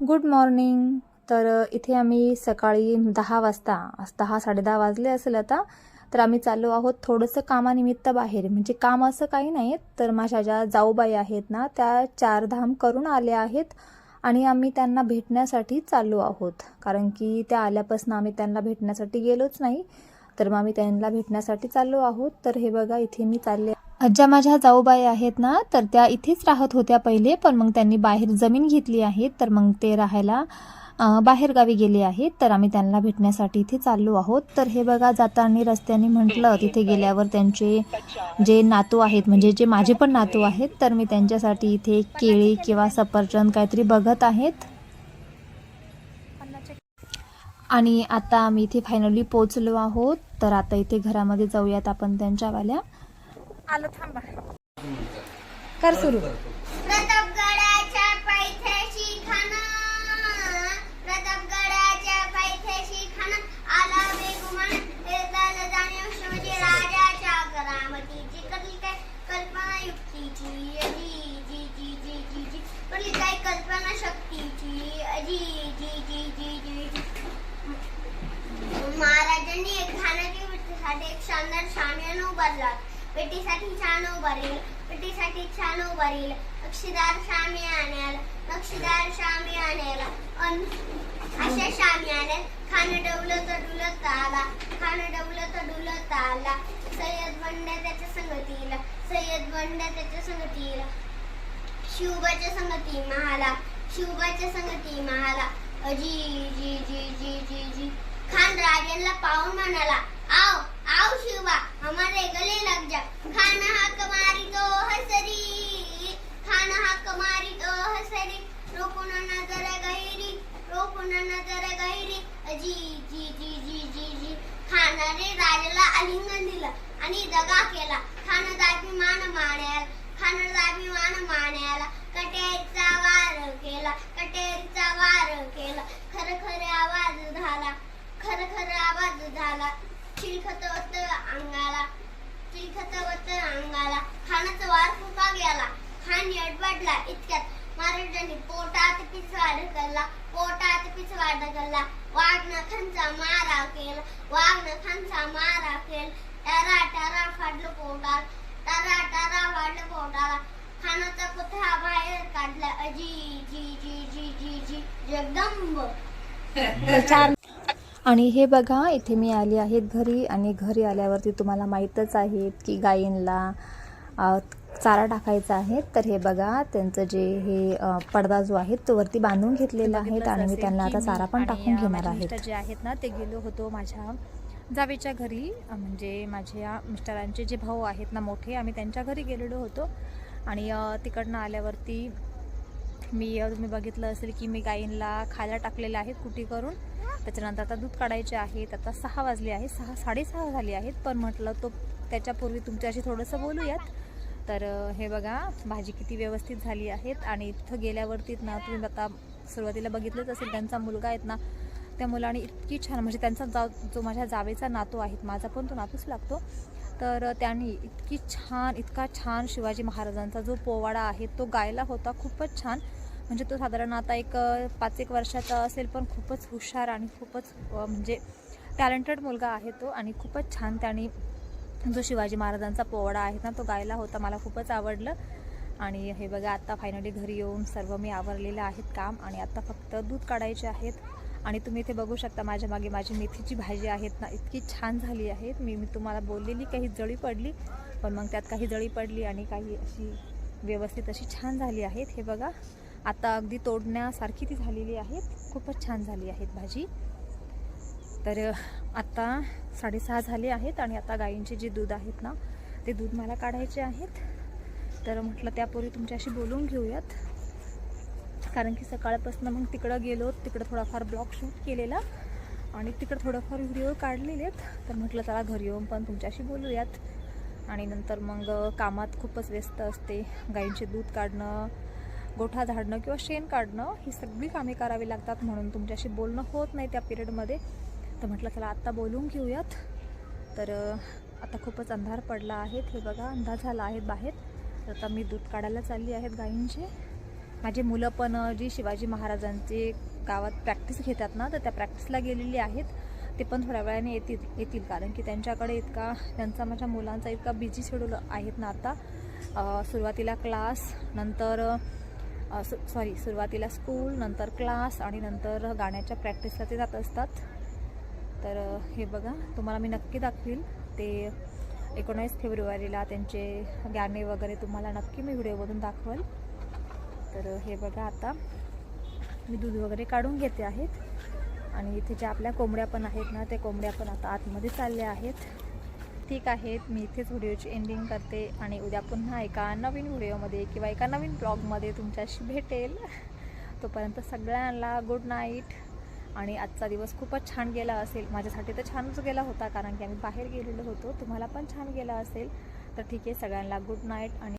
Good morning. तर इथे आम्ही सकाळी दहा वाजता दहा साडेदहा वाजले असेल आता तर आम्ही चाललो आहोत थोडंसं कामानिमित्त बाहेर. म्हणजे काम असं काही नाही तर माझ्या ज्या जाऊबाई आहेत ना त्या चारधाम करून आल्या आहेत आणि आम्ही त्यांना भेटण्यासाठी चाललो आहोत. कारण की त्या आल्यापासून आम्ही त्यांना भेटण्यासाठी गेलोच नाही तर मग आम्ही त्यांना भेटण्यासाठी चाललो आहोत. तर हे बघा इथे मी चालले ज्या माझ्या जाऊबाई आहेत ना तर त्या इथेच राहत होत्या पहिले पण मग त्यांनी बाहेर जमीन घेतली आहे तर मग ते राहायला बाहेरगावी गेले आहेत तर आम्ही त्यांना भेटण्यासाठी इथे चाललो आहोत. तर हे बघा जाताना रस्त्याने म्हटलं तिथे गेल्यावर त्यांचे जे नातू आहेत म्हणजे जे माझे पण नातू आहेत तर मी त्यांच्यासाठी इथे केळी किंवा सफरचंद काहीतरी बघत आहेत. आणि आता आम्ही इथे फायनली पोचलो आहोत. तर आता इथे घरामध्ये जाऊयात आपण त्यांच्यावाल्या. आलो थांबा. कर सुरू. प्रतापगडाच्या पायथ्याशी खाना. प्रतापगडाच्या पायथ्याशी खाना. आला बेगुमान. वेदाला जाणीव शिवाजी राजाच्या करामतीची काय कल्पना युक्तीची अजी जी जी जी जी जी काय कल्पना शक्तीची अजी जी जी जी जी जी महाराजांनी एक खाण्याची पेटीसाठी एक शानदार शामियाना उभारला. पेटीसाठी छान उभारील पेटीसाठी छान उभारील नक्षीदार शामियान्याला नक्षीदार शामियान्याला अन अशा आणेल खाणं डवलं तर डुलत आला खाणं डवलं तर डुलत आला सय्यद बंड्या त्याच्या संगतीला सय्यद बंड्या त्याच्या संगतीला शिवबाच्या संगती महाला शिवबाच्या संगती महाला अजी जी जी जी जी जी खान राजांना पाहून म्हणाला रोकून गहिरी जी जी जी जी जी जी. खानाने राजाला आलिंगन दिलं आणि दगा केला. खान मान माण्याला खान मान माण्याला. कटेचा वार केला कटेचा वार केला. खर खर आवाज झाला खर खर आवाज झाला. चिलखत होत अंगाला चिलखत होत अंगाला. खानाचा वार फुका गेला. खान यडबडला इतक्यात. महाराजांनी पोटात पिसवा ढकलला पोटात पिचवाड ढकलला वाघ नखांचा मारा केला. वाघ नखांचा मारा केला. टरा टरा फाडलं पोटात. टरा टरा फाडलं पोटाला. खानाचा कुत्रा बाहेर काढला. अजी जी जी जी जी जी जगदंब. आणि हे बघा इथे मी आली आहेत घरी आणि घरी आल्यावरती तुम्हाला माहीतच आहेत की गायींना चारा टाकायचा आहे. तर हे बघा त्यांचं जे हे पडदा जो आहे तो वरती बांधून घेतलेला आहे. आणि मी त्यांना आता चारा पण टाकून घेणार आहे. जे आहेत ना ते गेलो होतो माझ्या जावेच्या घरी. म्हणजे माझ्या मिस्टरांचे जे भाऊ आहेत ना मोठे आम्ही त्यांच्या घरी गेलेलो होतो. आणि तिकडनं आल्यावरती मी तुम्ही बघितलं असेल की मी गायींना खायला टाकलेलं आहे कुटी करून. त्याच्यानंतर आता दूध काढायचे आहेत आता सहा वाजले आहेत सहा साडेसहा झाली आहेत. पण म्हटलं तो त्याच्यापूर्वी तुमच्याशी थोडंसं बोलूयात. तर हे बघा भाजी किती व्यवस्थित झाली आहेत आणि इथं गेल्यावरती ना तुम्ही आता सुरुवातीला बघितलंच असेल त्यांचा मुलगा आहेत ना त्या मुलाने इतकी छान म्हणजे त्यांचा जा जो माझ्या जावेचा नातू आहेत माझा पण तो नातूच लागतो. तर त्यांनी इतकी छान इतका छान शिवाजी महाराजांचा जो पोवाडा आहे तो गायला होता खूपच छान. म्हणजे तो साधारण आता एक पाच एक वर्षाचा असेल पण खूपच हुशार आणि खूपच म्हणजे टॅलेंटेड मुलगा आहे तो आणि खूपच छान त्याने जो शिवाजी महाराजांचा पोवाडा आहे ना तो गायला होता. मला खूपच आवडलं. आणि हे बघा आता फायनली घरी येऊन सर्व मी आवरलेलं आहेत काम आणि आता फक्त दूध काढायचे आहेत. आणि तुम्ही इथे बघू शकता माझ्या मागे माझी मेथीची भाजी आहेत ना इतकी छान झाली आहेत. मी मी तुम्हाला बोललेली काही जळी पडली पण मग त्यात काही जळी पडली आणि काही अशी व्यवस्थित अशी छान झाली आहेत. हे बघा आता अगदी तोडण्यासारखी ती झालेली आहेत. खूपच छान झाली आहेत भाजी. तर आत्ता साडेसहा झाले आहेत आणि आता गायींचे जे दूध आहेत ना ते दूध मला काढायचे आहेत. तर म्हटलं त्यापूर्वी तुमच्याशी बोलून घेऊयात. कारण की सकाळपासून मग तिकडं गेलो तिकडं थोडाफार ब्लॉग शूट केलेला आणि तिकडं थोडंफार व्हिडिओ काढलेले आहेत. तर म्हटलं चला घरी येऊन पण तुमच्याशी बोलूयात. आणि नंतर मग कामात खूपच व्यस्त असते. गायींचे दूध काढणं गोठा झाडणं किंवा शेण काढणं ही सगळी कामे करावी लागतात म्हणून तुमच्याशी बोलणं होत नाही त्या पिरियडमध्ये तर म्हटलं चला आत्ता बोलून घेऊयात. तर आता खूपच अंधार पडला आहे. हे बघा अंधार झाला आहे बाहेर. तर आता मी दूध काढायला चालली आहेत गायींचे माझी मुलं पण जी शिवाजी महाराजांचे गावात प्रॅक्टिस घेतात ना तर त्या प्रॅक्टिसला गेलेली आहेत. ते पण थोड्या वेळाने येतील येतील. कारण की त्यांच्याकडे इतका त्यांचा माझ्या मुलांचा इतका बिझी शेड्यूल आहेत ना आता. सुरुवातीला क्लास नंतर सॉरी सुरुवातीला स्कूल नंतर क्लास आणि नंतर गाण्याच्या प्रॅक्टिसला ते जात असतात. तर हे बघा तुम्हाला मी नक्की दाखवील ते एकोणावीस फेब्रुवारीला त्यांचे गाणे वगैरे तुम्हाला नक्की मी व्हिडिओमधून दाखवल. तर हे बघा आता. मी दूध वगैरे काढून घेते आहेत. आणि इथे ज्या आपल्या कोंबड्या पण आहेत ना त्या कोंबड्या पण आता आतमध्ये चालल्या आहेत. ठीक आहेत. मी इथेच व्हिडिओची एंडिंग करते आणि उद्या पुन्हा एका नवीन व्हिडिओमध्ये किंवा एका नवीन ब्लॉगमध्ये तुमच्याशी भेटेल. तोपर्यंत सगळ्यांना गुड नाईट आणि आजचा दिवस खूपच छान गेला असेल. माझ्यासाठी तर छानच गेला होता कारण की आम्ही बाहेर गेलेलो होतो. तुम्हाला पण छान गेला असेल. तर ठीक आहे सगळ्यांना गुड नाईट आणि